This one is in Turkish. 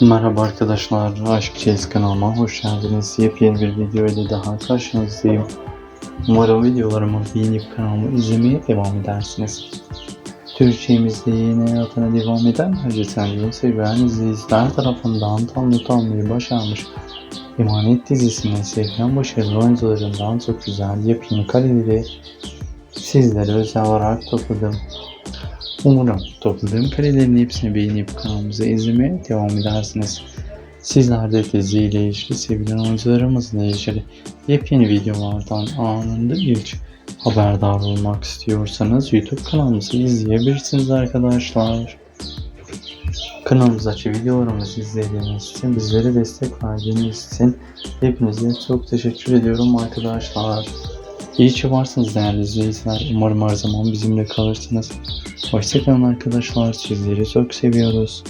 Merhaba arkadaşlar, Aşk Çeyiz kanalıma hoş geldiniz. Yepyeni bir video ile daha karşınızdayım. Umarım videolarımı beğenip kanalımı izlemeye devam edersiniz. Türkçemizde yeni hayatına devam eden Hacı Sendi'nin sevilen izleyiciler tarafından almayı başarmış. Emanet dizisinin sevilen başarılı oyuncularından çok güzel yepyeni kareleri sizlere özel olarak topladım. Umarım topladığım karelerin hepsini beğenip kanalımızı izlemeye devam edersiniz. Sizler de diziyle ilgili sevilen oyuncularımızla ilgili yepyeni videolardan anında ilk haberdar olmak istiyorsanız YouTube kanalımızı izleyebilirsiniz arkadaşlar. Kanalımızdaki videolarımızı izlediğiniz için, bizlere destek verdiğiniz için hepinize çok teşekkür ediyorum arkadaşlar. İyi ki varsınız değerli izleyiciler. Umarım her zaman bizimle kalırsınız. Hoşçakalın arkadaşlar. Sizleri çok seviyoruz.